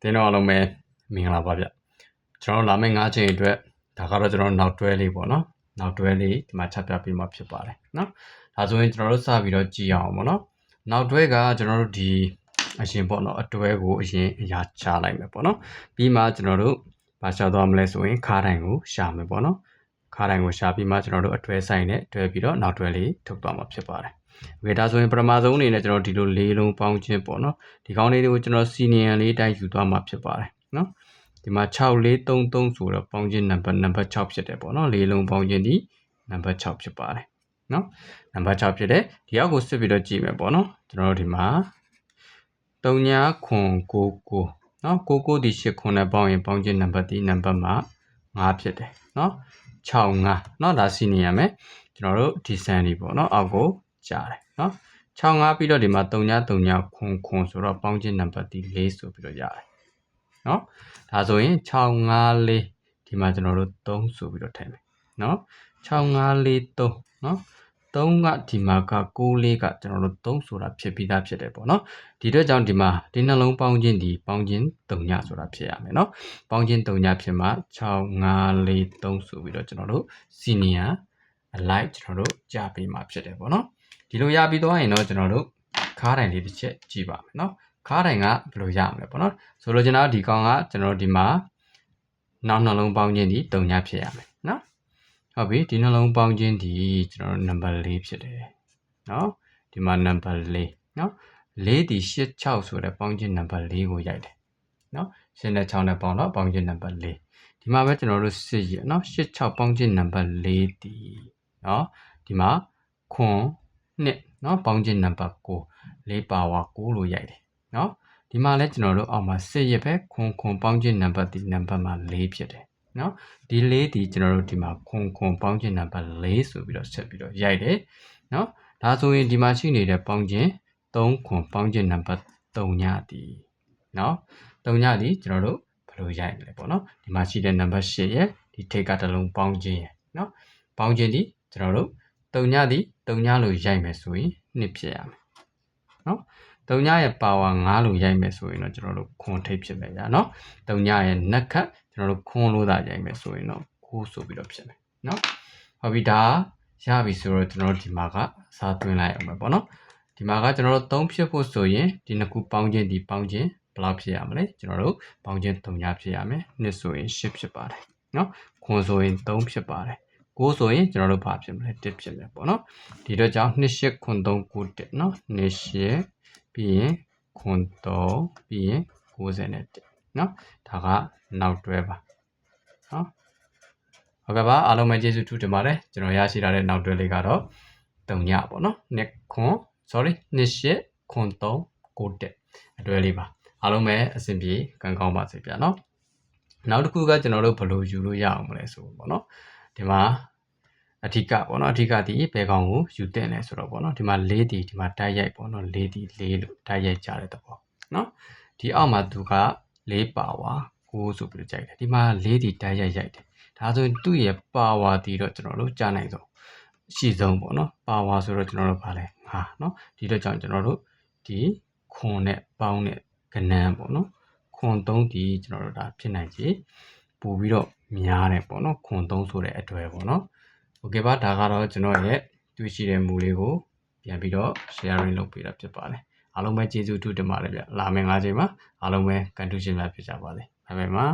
တင်းတော့အားလုံးပဲမင်္ဂလာပါဗျကျွန်တော်တို့လာမယ့်၅ချိန်အတွက်ဒါကတော့ကျွန်တော်တို့နောက်တွဲလေးပေါ့နော်နောက်တွဲလေးဒီမှာချက်ပြပေးမှာဖြစ်ပါတယ်နော်ဒါဆိုရင်ကျွန်တော်တို့စပြီးတော့ကြည့်အောင်ပေါ့နော်နောက်တွဲကကျွန်တော်တို့ဒီအရင်ပေါ့နော်အတွဲကိုအရင်အရာချလိုက်မယ်ပေါ့နော်ပြီးမှကျွန်တော်တို့ဘာရှာသွားမလဲဆိုရင်ခါးတိုင်ကိုရှာမယ်ပေါ့နော်ခါးတိုင်ကိုရှာပြီးမှကျွန်တော်တို့အတွဲဆိုင်နဲ့တွဲပြီးတော့နောက်တွဲလေးထုတ်သွားမှာဖြစ်ပါတယ် โอเคဒါဆိုရင်ပထမဆုံးအနေနဲ့ကျွန်တော်ဒီလိုလေးလုံးပေါင်းခြင်းပေါ့နော်ဒီကောင်းလေးတွေကိုကျွန်တော်စီနီယံလေးတိုင်းယူသွားမှာဖြစ်ပါတယ်နော်ဒီမှာ6433ဆိုတော့ပေါင်းခြင်းနံပါတ်နံပါတ်6ဖြစ်တယ်ပေါ့နော်လေးလုံးပေါင်းခြင်းဒီနံပါတ်6ဖြစ်ပါတယ်နော်နံပါတ်6ဖြစ်တယ်ဒီအောက်ကိုစစ်ပြီးတော့ကြည့်မယ်ပေါ့နော်ကျွန်တော်တို့ဒီမှာ3ခွန်99နော်99ဒီ8ခွန်နဲ့ပေါင်းရင်ပေါင်းခြင်းနံပါတ်ဒီနံပါတ်မှာ5ဖြစ်တယ်နော်65เนาะဒါစီနေရမယ်ကျွန်တော်တို့ဒီစံဒီပေါ့เนาะအောက်ကို ကြားတယ်เนาะ65ပြီးတော့ဒီမှာ3939ခွန်ခွန်ဆိုတော့ပေါင်းခြင်းနံပါတ်ဒီ4ဆိုပြီးတော့ရတယ်เนาะဒါဆိုရင်654ဒီမှာကျွန်တော်တို့3ဆိုပြီးတော့ထည့်မယ်เนาะ6543เนาะ3ကဒီမှာက64ကကျွန်တော်တို့3ဆိုတာဖြစ်ပြီးသားဖြစ်တယ်ပေါ့နော်ဒီအတွက်ကြောင့်ဒီမှာဒီနှလုံးပေါင်းခြင်းဒီပေါင်းခြင်း3ညဆိုတာဖြစ်ရမယ်နော်ပေါင်းခြင်း3ညဖြစ်မှာ6543ဆိုပြီးတော့ကျွန်တော်တို့ senior alike ကျွန်တော်တို့ကြာပေးမှာဖြစ်တယ်ပေါ့နော် ဒီလိုရပြီးသွားရင်တော့ကျွန်တော်တို့ခါးတိုင်လေးတစ်ချက်ကြည့်ပါမယ်နော်ခါးတိုင်ကဘယ်လိုရမလဲပေါ့နော်ဆိုလိုချင်တာဒီကောင်ကကျွန်တော်တို့ဒီမှာနောက်နှလုံးပေါင်းခြင်းဒီ3ညဖြစ်ရမယ်နော်ဟုတ်ပြီဒီနှလုံးပေါင်းခြင်းဒီကျွန်တော်တို့နံပါတ်4ဖြစ်တယ်နော်ဒီမှာနံပါတ်4နော်4ဒီ86ဆိုတဲ့ပေါင်းခြင်းနံပါတ်4ကိုရိုက်တယ်နော်ရှင်းတဲ့6နဲ့ပေါင်းတော့ပေါင်းခြင်းနံပါတ်4ဒီမှာပဲကျွန်တော်တို့စစ်ရနော်86ပေါင်းခြင်းနံပါတ်4ဒီနော်ဒီမှာခွန် နှစ်နော်ပေါင်းခြင်းနံပါတ်9 4ပါဝါ9လို့ရိုက်တယ်နော်ဒီမှာလဲကျွန်တော်တို့အောက်မှာစစ်ရပဲခွန်ခွန်ပေါင်းခြင်းနံပါတ်ဒီနံပါတ်မှာ4ဖြစ်တယ်နော်ဒီလေးဒီကျွန်တော်တို့ဒီမှာခွန်ခွန်ပေါင်းခြင်းနံပါတ်4ဆိုပြီးတော့ဆက်ပြီးတော့ရိုက်တယ်နော်ဒါဆိုရင်ဒီမှာရှိနေတဲ့ပေါင်းခြင်း3ခွန်ပေါင်းခြင်းနံပါတ်3ညဒီနော်3ညဒီကျွန်တော်တို့ဘယ်လိုရိုက်မလဲပေါ့နော်ဒီမှာရှိတဲ့နံပါတ်8ရဲ့ဒီထိတ်ကတစ်လုံးပေါင်းခြင်းရဲ့နော်ပေါင်းခြင်းဒီကျွန်တော်တို့ 3ညဒီ3ညလို့ရိုက်မယ်ဆိုရင်2ဖြစ်ရမယ်နော်3ညရဲ့ပါဝါ9လို့ရိုက်မယ်ဆိုရင်တော့ကျွန်တော်တို့ခွန်ထိတ်ဖြစ်မယ်ကြာနော်3ညရဲ့နက်ခတ်ကျွန်တော်တို့ခွန်လို့သာရိုက်မယ်ဆိုရင်တော့ခိုးဆိုပြီးတော့ဖြစ်မယ်နော်ဟုတ်ပြီဒါရပြီဆိုတော့ကျွန်တော်တို့ဒီမှာကစားသွင်းလိုက်အောင်ပဲပေါ့နော်ဒီမှာကကျွန်တော်တို့3ဖြစ်ဖို့ဆိုရင်ဒီနှစ်ခုပေါင်းခြင်းဒီပေါင်းခြင်းဘယ်လောက်ဖြစ်ရမလဲကျွန်တော်တို့ပေါင်းခြင်း3ညဖြစ်ရမယ်နှစ်ဆိုရင်10ဖြစ်ပါတယ်နော်ခွန်ဆိုရင်3ဖြစ်ပါတယ် ကိုဆိုရင်ကျွန်တော်တို့ဘာဖြစ်မလဲ1ဖြစ်မယ်ပေါ့နော်ဒီတော့ကြောင့်289391နော်28ပြီးရင်93ပြီးရင်91နော်ဒါကနောက်တွဲပါနော်ဟုတ်ကဲ့ပါအားလုံးပဲကျေးဇူးထူးတင်ပါတယ်ကျွန်တော်ရရှိလာတဲ့နောက်တွဲလေးကတော့3ညပေါ့နော်2ခွန် sorry 28ခွန်3ကိုတက်အတွဲလေးပါအားလုံးပဲအဆင်ပြေကံကောင်းပါစေဗျာနော်နောက်တစ်ခုကကျွန်တော်တို့ဘယ်လိုယူလို့ရအောင်မလဲဆိုပေါ့နော် ဒီမှာအဓိကပေါ့နော်အဓိကဒီဘယ်ကောင်ကိုယူတင်လဲဆိုတော့ပေါ့နော်ဒီမှာ၄ဒီဒီမှာတိုက်ရိုက်ပေါ့နော်၄ဒီ၄လို့တိုက်ရိုက်ကြတဲ့တော့နော်ဒီအောက်မှာသူက၄ပါဝါ6ဆိုပြီးကြိုက်တယ်ဒီမှာ၄ဒီတိုက်ရိုက်ရိုက်တယ်ဒါဆိုရင်သူ့ရဲ့ပါဝါဒီတော့ကျွန်တော်တို့ကြားနိုင်ဆုံးအရှိဆုံးပေါ့နော်ပါဝါဆိုတော့ကျွန်တော်တို့ဗာလဲဟာနော်ဒီတော့ကြောင့်ကျွန်တော်တို့ဒီခွန်နဲ့ပေါင်းနဲ့ကနန်းပေါ့နော်ခွန်3ဒီကျွန်တော်တို့ဒါဖြစ်နိုင်ချေ ပို့ပြီးတော့များတယ်ပေါ့နော်ခွန်3ဆိုတဲ့အတွဲပေါ့နော်โอเคပါဒါကတော့ကျွန်တော်ရဲ့တွေ့ရှိတဲ့မူလေးကိုပြန်ပြီးတော့ sharing လုပ်ပေးတာဖြစ်ပါတယ်အားလုံးပဲကျေးဇူးတူတင်ပါတယ်ဗျလာမယ့်၅ချိန်မှာအားလုံးပဲကန်တူရှင်များဖြစ်ကြပါစေဘိုင်ဘိုင်ပါ